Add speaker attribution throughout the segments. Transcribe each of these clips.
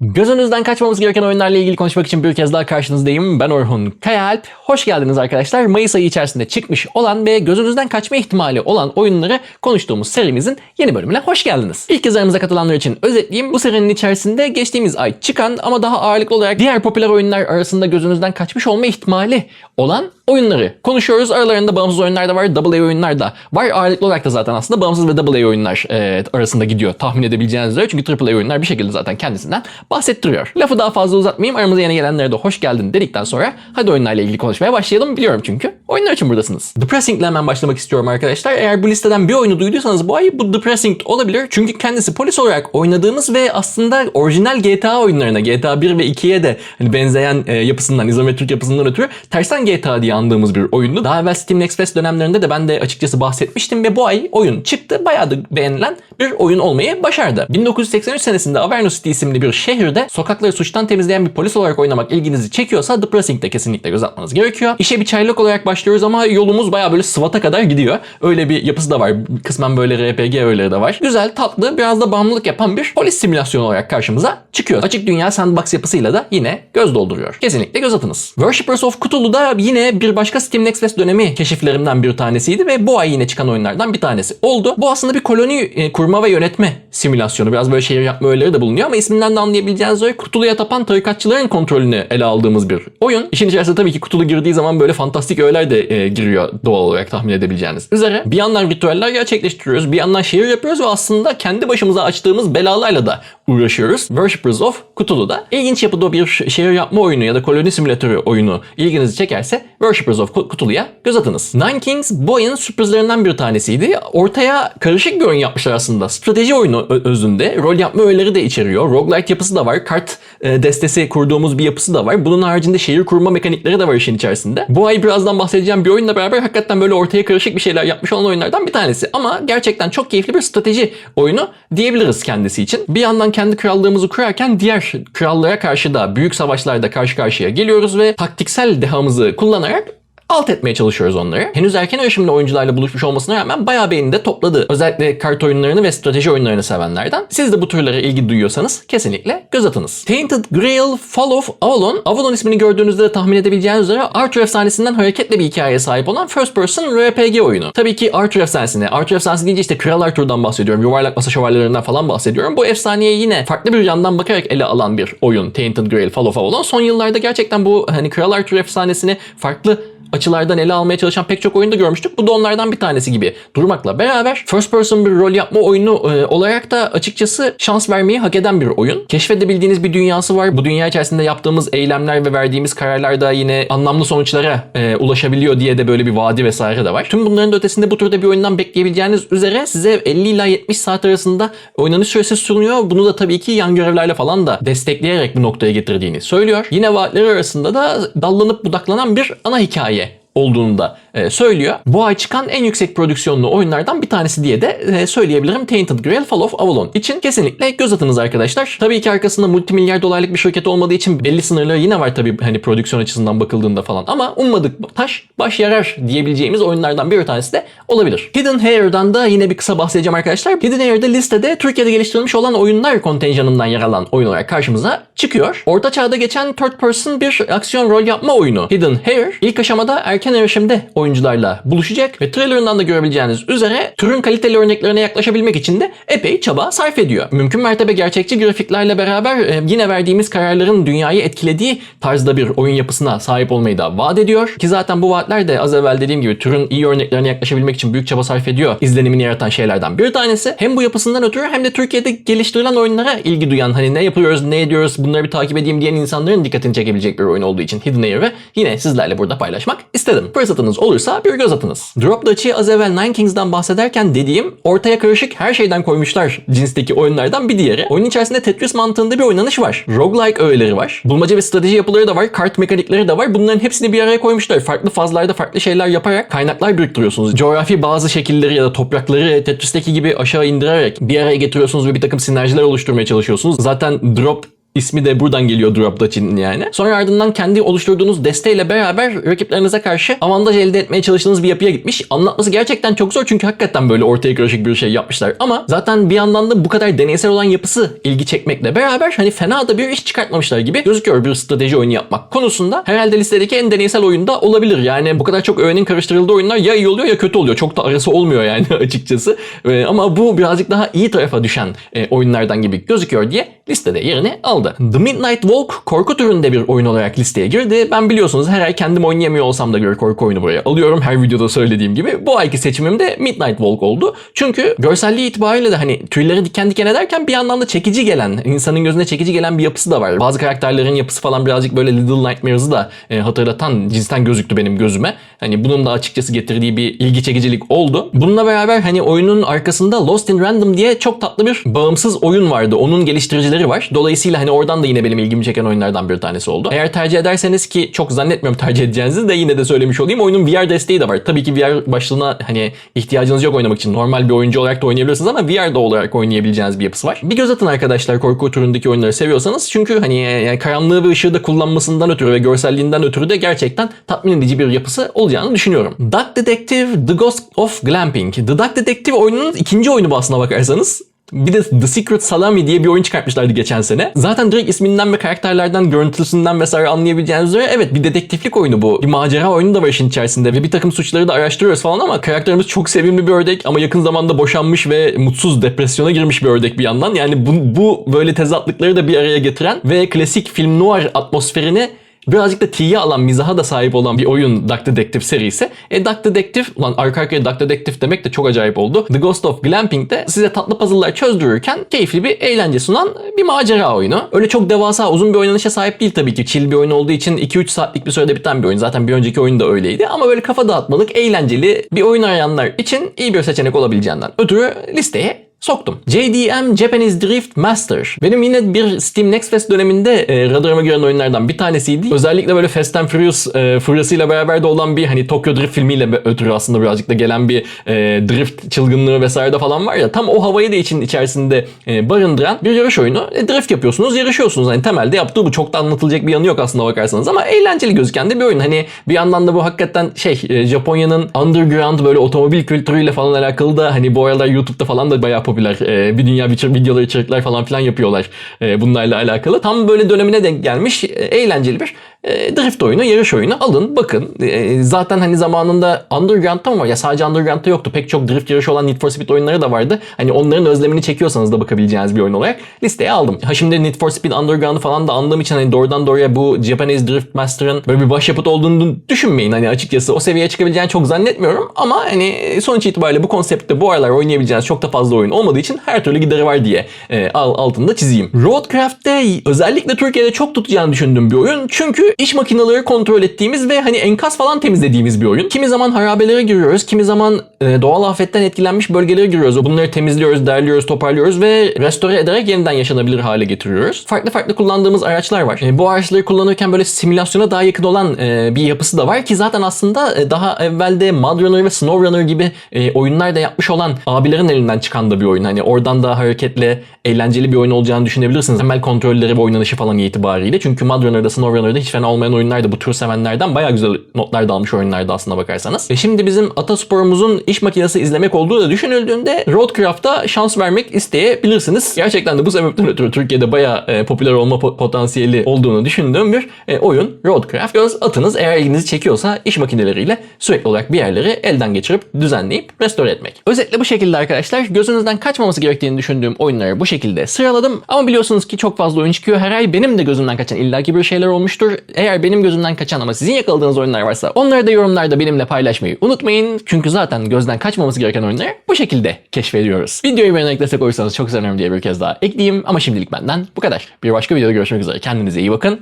Speaker 1: Gözünüzden kaçmamız gereken oyunlarla ilgili konuşmak için bir kez daha karşınızdayım. Ben Orhun Kayalp. Hoş geldiniz arkadaşlar. Mayıs ayı içerisinde çıkmış olan ve gözünüzden kaçma ihtimali olan oyunları konuştuğumuz serimizin yeni bölümüne hoş geldiniz. İlk kez aramıza katılanlar için özetleyeyim. Bu serinin içerisinde geçtiğimiz ay çıkan ama daha ağırlıklı olarak diğer popüler oyunlar arasında gözünüzden kaçmış olma ihtimali olan oyunları konuşuyoruz. Aralarında bağımsız oyunlar da var, AA oyunlar da var. Ağırlıklı olarak da zaten aslında bağımsız ve AA oyunlar e, arasında gidiyor tahmin edebileceğiniz üzere. Çünkü AAA oyunlar bir şekilde zaten kendisinden bahsettiriyor. Lafı daha fazla uzatmayayım. Aramıza yeni gelenlere de hoş geldin dedikten sonra hadi oyunlarla ilgili konuşmaya başlayalım. Biliyorum çünkü. Oyunlar için buradasınız. Depressing ile hemen başlamak istiyorum arkadaşlar. Eğer bu listeden bir oyunu duyduysanız bu ay bu Depressing olabilir. Çünkü kendisi polis olarak oynadığımız ve aslında orijinal GTA oyunlarına GTA 1 ve 2'ye de hani benzeyen e, yapısından, izometrik yapısından ötürü tersten GTA diye andığımız bir oyundu. Daha evvel Steam Next Fest dönemlerinde de ben de açıkçası bahsetmiştim ve bu ay oyun çıktı. Bayağı da beğenilen bir oyun olmayı başardı. 1983 senesinde Averno City isimli bir şehirde sokakları suçtan temizleyen bir polis olarak oynamak ilginizi çekiyorsa Depressing'de kesinlikle göz atmanız gerekiyor. İşe bir çaylak olarak başlıyoruz ama yolumuz bayağı böyle SWAT'a kadar gidiyor. Öyle bir yapısı da var. Kısmen böyle RPG öğeleri de var. Güzel, tatlı, biraz da bağımlılık yapan bir polis simülasyonu olarak karşımıza çıkıyor. Açık dünya sandbox yapısıyla da yine göz dolduruyor. Kesinlikle göz atınız. Worshippers of Cthulhu da yine bir başka Steam Next Fest dönemi keşiflerimden bir tanesiydi ve bu ay yine çıkan oyunlardan bir tanesi oldu. Bu aslında bir koloni e, kurma ve yönetme simülasyonu. Biraz böyle şehir yapma öğeleri de bulunuyor ama isminden de anlayabileceğiniz üzere Cthulhu'ya tapan tarikatçıların kontrolünü ele aldığımız bir oyun. İşin içerisinde tabii ki Cthulhu girdiği zaman böyle fantastik öğeler de e, giriyor doğal olarak tahmin edebileceğiniz üzere. Bir yandan ritüeller gerçekleştiriyoruz, bir yandan şehir yapıyoruz ve aslında kendi başımıza açtığımız belalarla da uğraşıyoruz. Worshippers of Cthulhu'da. İlginç yapıda bir şehir yapma oyunu ya da koloni simülatörü oyunu ilginizi çekerse Worshippers of Cthulhu'ya göz atınız. Nine Kings bu ayın sürprizlerinden bir tanesiydi. Ortaya karışık bir oyun yapmışlar aslında. Strateji oyunu özünde. Rol yapma öğeleri de içeriyor. Roguelite yapısı da var. Kart e, destesi kurduğumuz bir yapısı da var. Bunun haricinde şehir kurma mekanikleri de var işin içerisinde. Bu ay birazdan bahsedeceğim bir oyunla beraber hakikaten böyle ortaya karışık bir şeyler yapmış olan oyunlardan bir tanesi. Ama gerçekten çok keyifli bir strateji oyunu diyebiliriz kendisi için. Bir yandan kendi krallığımızı kurarken diğer krallara karşı da büyük savaşlarda karşı karşıya geliyoruz ve taktiksel dehamızı kullanarak alt etmeye çalışıyoruz onları. Henüz erken erişimli oyuncularla buluşmuş olmasına rağmen bayağı beğeni de topladı. Özellikle kart oyunlarını ve strateji oyunlarını sevenlerden. Siz de bu türlere ilgi duyuyorsanız kesinlikle göz atınız. Tainted Grail Fall of Avalon. Avalon ismini gördüğünüzde de tahmin edebileceğiniz üzere Arthur efsanesinden hareketle bir hikayeye sahip olan first person RPG oyunu. Tabii ki Arthur efsanesine. Arthur efsanesi deyince işte Kral Arthur'dan bahsediyorum. Yuvarlak masa şövalyelerinden falan bahsediyorum. Bu efsaneye yine farklı bir yandan bakarak ele alan bir oyun. Tainted Grail Fall of Avalon. Son yıllarda gerçekten bu hani Kral Arthur efsanesini farklı açılardan ele almaya çalışan pek çok oyunda görmüştük. Bu da onlardan bir tanesi gibi durmakla beraber first person bir rol yapma oyunu e, olarak da açıkçası şans vermeyi hak eden bir oyun. Keşfedebildiğiniz bir dünyası var. Bu dünya içerisinde yaptığımız eylemler ve verdiğimiz kararlar da yine anlamlı sonuçlara e, ulaşabiliyor diye de böyle bir vaadi vesaire de var. Tüm bunların da ötesinde bu türde bir oyundan bekleyebileceğiniz üzere size 50 ila 70 saat arasında oynanış süresi sunuyor. Bunu da tabii ki yan görevlerle falan da destekleyerek bu noktaya getirdiğini söylüyor. Yine vaatleri arasında da dallanıp budaklanan bir ana hikaye olduğunu da söylüyor. Bu ay çıkan en yüksek prodüksiyonlu oyunlardan bir tanesi diye de e, söyleyebilirim Tainted Grail Fall of Avalon için. Kesinlikle göz atınız arkadaşlar. Tabii ki arkasında multimilyar dolarlık bir şirket olmadığı için belli sınırları yine var tabii hani prodüksiyon açısından bakıldığında falan ama ummadık taş baş yarar diyebileceğimiz oyunlardan bir tanesi de olabilir. Hidden Hair'dan da yine bir kısa bahsedeceğim arkadaşlar. Hidden Hair'de listede Türkiye'de geliştirilmiş olan oyunlar kontenjanından yer alan oyun olarak karşımıza çıkıyor. Orta çağda geçen third person bir aksiyon rol yapma oyunu Hidden Hair ilk aşamada erken erişimde oyuncularla buluşacak ve trailerından da görebileceğiniz üzere türün kaliteli örneklerine yaklaşabilmek için de epey çaba sarf ediyor. Mümkün mertebe gerçekçi grafiklerle beraber e, yine verdiğimiz kararların dünyayı etkilediği tarzda bir oyun yapısına sahip olmayı da vaat ediyor. Ki zaten bu vaatler de az evvel dediğim gibi türün iyi örneklerine yaklaşabilmek için büyük çaba sarf ediyor. İzlenimini yaratan şeylerden bir tanesi. Hem bu yapısından ötürü hem de Türkiye'de geliştirilen oyunlara ilgi duyan hani ne yapıyoruz ne ediyoruz bunları bir takip edeyim diyen insanların dikkatini çekebilecek bir oyun olduğu için Hidden Air'ı yine sizlerle burada paylaşmak istedim. Fırsatınız olursa bir göz atınız. Drop Dutch'i az evvel Nine Kings'den bahsederken dediğim ortaya karışık her şeyden koymuşlar cinsteki oyunlardan bir diğeri. Oyun içerisinde Tetris mantığında bir oynanış var. Roguelike öğeleri var. Bulmaca ve strateji yapıları da var. Kart mekanikleri de var. Bunların hepsini bir araya koymuşlar. Farklı fazlarda farklı şeyler yaparak kaynaklar biriktiriyorsunuz. Coğrafi bazı şekilleri ya da toprakları Tetris'teki gibi aşağı indirerek bir araya getiriyorsunuz ve bir takım sinerjiler oluşturmaya çalışıyorsunuz. Zaten Drop İsmi de buradan geliyor Drop Dutch'in yani. Sonra ardından kendi oluşturduğunuz desteğiyle beraber rakiplerinize karşı avantaj elde etmeye çalıştığınız bir yapıya gitmiş. Anlatması gerçekten çok zor çünkü hakikaten böyle ortaya karışık bir şey yapmışlar. Ama zaten bir yandan da bu kadar deneysel olan yapısı ilgi çekmekle beraber hani fena da bir iş çıkartmamışlar gibi gözüküyor bir strateji oyunu yapmak konusunda. Herhalde listedeki en deneysel oyunda olabilir. Yani bu kadar çok öğenin karıştırıldığı oyunlar ya iyi oluyor ya kötü oluyor. Çok da arası olmuyor yani açıkçası. Ee, ama bu birazcık daha iyi tarafa düşen e, oyunlardan gibi gözüküyor diye listede yerini aldı. The Midnight Walk korku türünde bir oyun olarak listeye girdi. Ben biliyorsunuz her ay kendim oynayamıyor olsam da bir korku oyunu buraya alıyorum. Her videoda söylediğim gibi. Bu ayki seçimim de Midnight Walk oldu. Çünkü görselliği itibariyle de hani tüyleri diken diken ederken bir yandan da çekici gelen, insanın gözüne çekici gelen bir yapısı da var. Bazı karakterlerin yapısı falan birazcık böyle Little Nightmares'ı da e, hatırlatan cinsten gözüktü benim gözüme. Hani bunun da açıkçası getirdiği bir ilgi çekicilik oldu. Bununla beraber hani oyunun arkasında Lost in Random diye çok tatlı bir bağımsız oyun vardı. Onun geliştiricileri var. Dolayısıyla hani oradan da yine benim ilgimi çeken oyunlardan bir tanesi oldu. Eğer tercih ederseniz ki çok zannetmiyorum tercih edeceğinizi de yine de söylemiş olayım. Oyunun VR desteği de var. Tabii ki VR başlığına hani ihtiyacınız yok oynamak için. Normal bir oyuncu olarak da oynayabilirsiniz ama VR'da olarak oynayabileceğiniz bir yapısı var. Bir göz atın arkadaşlar korku türündeki oyunları seviyorsanız. Çünkü hani yani karanlığı ve ışığı da kullanmasından ötürü ve görselliğinden ötürü de gerçekten tatmin edici bir yapısı olacağını düşünüyorum. Duck Detective The Ghost of Glamping. The Duck Detective oyunun ikinci oyunu aslına bakarsanız. Bir de The Secret Salami diye bir oyun çıkartmışlardı geçen sene. Zaten direkt isminden ve karakterlerden, görüntüsünden vesaire anlayabileceğiniz üzere evet bir dedektiflik oyunu bu. Bir macera oyunu da var işin içerisinde ve bir takım suçları da araştırıyoruz falan ama karakterimiz çok sevimli bir ördek ama yakın zamanda boşanmış ve mutsuz depresyona girmiş bir ördek bir yandan. Yani bu, bu böyle tezatlıkları da bir araya getiren ve klasik film noir atmosferini birazcık da tiye alan, mizaha da sahip olan bir oyun Duck Detective serisi. E Duck Detective, ulan arka arkaya Duck Detective demek de çok acayip oldu. The Ghost of Glamping'de size tatlı puzzle'lar çözdürürken keyifli bir eğlence sunan bir macera oyunu. Öyle çok devasa, uzun bir oynanışa sahip değil tabii ki. Chill bir oyun olduğu için 2-3 saatlik bir sürede biten bir oyun. Zaten bir önceki oyun da öyleydi. Ama böyle kafa dağıtmalık, eğlenceli bir oyun arayanlar için iyi bir seçenek olabileceğinden ötürü listeye soktum. JDM Japanese Drift Master. Benim yine bir Steam Next Fest döneminde e, radarıma giren oyunlardan bir tanesiydi. Özellikle böyle Fast and Furious e, furyasıyla beraber de olan bir hani Tokyo Drift filmiyle ötürü aslında birazcık da gelen bir e, drift çılgınlığı vesaire de falan var ya tam o havayı da için içerisinde e, barındıran bir yarış oyunu. E, drift yapıyorsunuz, yarışıyorsunuz. Hani temelde yaptığı bu çok da anlatılacak bir yanı yok aslında bakarsanız ama eğlenceli gözüken de bir oyun. Hani bir yandan da bu hakikaten şey e, Japonya'nın underground böyle otomobil kültürüyle falan alakalı da hani bu aralar YouTube'da falan da bayağı popüler. E, bir dünya bir videolar içerikler falan filan yapıyorlar e, bunlarla alakalı. Tam böyle dönemine denk gelmiş e, eğlenceli bir e, drift oyunu, yarış oyunu. Alın bakın. E, zaten hani zamanında Underground'da mı var? Ya sadece Underground'da yoktu. Pek çok drift yarışı olan Need for Speed oyunları da vardı. Hani onların özlemini çekiyorsanız da bakabileceğiniz bir oyun olarak listeye aldım. Ha şimdi Need for Speed Underground'ı falan da andığım için hani doğrudan doğruya bu Japanese Drift Master'ın böyle bir başyapıt olduğunu düşünmeyin. Hani açıkçası o seviyeye çıkabileceğini çok zannetmiyorum. Ama hani sonuç itibariyle bu konseptte bu aralar oynayabileceğiniz çok da fazla oyun olmadığı için her türlü gideri var diye e, al- altında çizeyim. Roadcraft'te özellikle Türkiye'de çok tutacağını düşündüğüm bir oyun. Çünkü iş makineleri kontrol ettiğimiz ve hani enkaz falan temizlediğimiz bir oyun. Kimi zaman harabelere giriyoruz, kimi zaman e, doğal afetten etkilenmiş bölgelere giriyoruz. Bunları temizliyoruz, derliyoruz, toparlıyoruz ve restore ederek yeniden yaşanabilir hale getiriyoruz. Farklı farklı kullandığımız araçlar var. E, bu araçları kullanırken böyle simülasyona daha yakın olan e, bir yapısı da var ki zaten aslında daha evvelde Mud Runner ve Snow Runner gibi oyunlar da yapmış olan abilerin elinden çıkan da bir oyun. Hani oradan da hareketle eğlenceli bir oyun olacağını düşünebilirsiniz. Temel kontrolleri ve oynanışı falan itibariyle. Çünkü Mud Runner'da, Snow Runner'da hiç fena olmayan oyunlar da bu tür sevenlerden bayağı güzel notlar da almış oyunlardı aslında bakarsanız. Ve şimdi bizim atasporumuzun iş makinesi izlemek olduğu da düşünüldüğünde Roadcraft'a şans vermek isteyebilirsiniz. Gerçekten de bu sebepten ötürü Türkiye'de bayağı e, popüler olma po- potansiyeli olduğunu düşündüğüm bir e, oyun Roadcraft. Göz atınız eğer ilginizi çekiyorsa iş makineleriyle sürekli olarak bir yerleri elden geçirip düzenleyip restore etmek. Özetle bu şekilde arkadaşlar gözünüzden kaçmaması gerektiğini düşündüğüm oyunları bu şekilde sıraladım. Ama biliyorsunuz ki çok fazla oyun çıkıyor her ay. Benim de gözümden kaçan illaki bir şeyler olmuştur. Eğer benim gözümden kaçan ama sizin yakaladığınız oyunlar varsa onları da yorumlarda benimle paylaşmayı unutmayın. Çünkü zaten gözden kaçmaması gereken oyunları bu şekilde keşfediyoruz. Videoyu beğenerek destek olursanız çok sevinirim diye bir kez daha ekleyeyim. Ama şimdilik benden bu kadar. Bir başka videoda görüşmek üzere. Kendinize iyi bakın.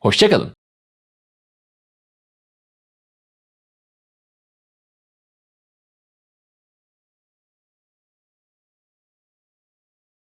Speaker 1: Hoşçakalın.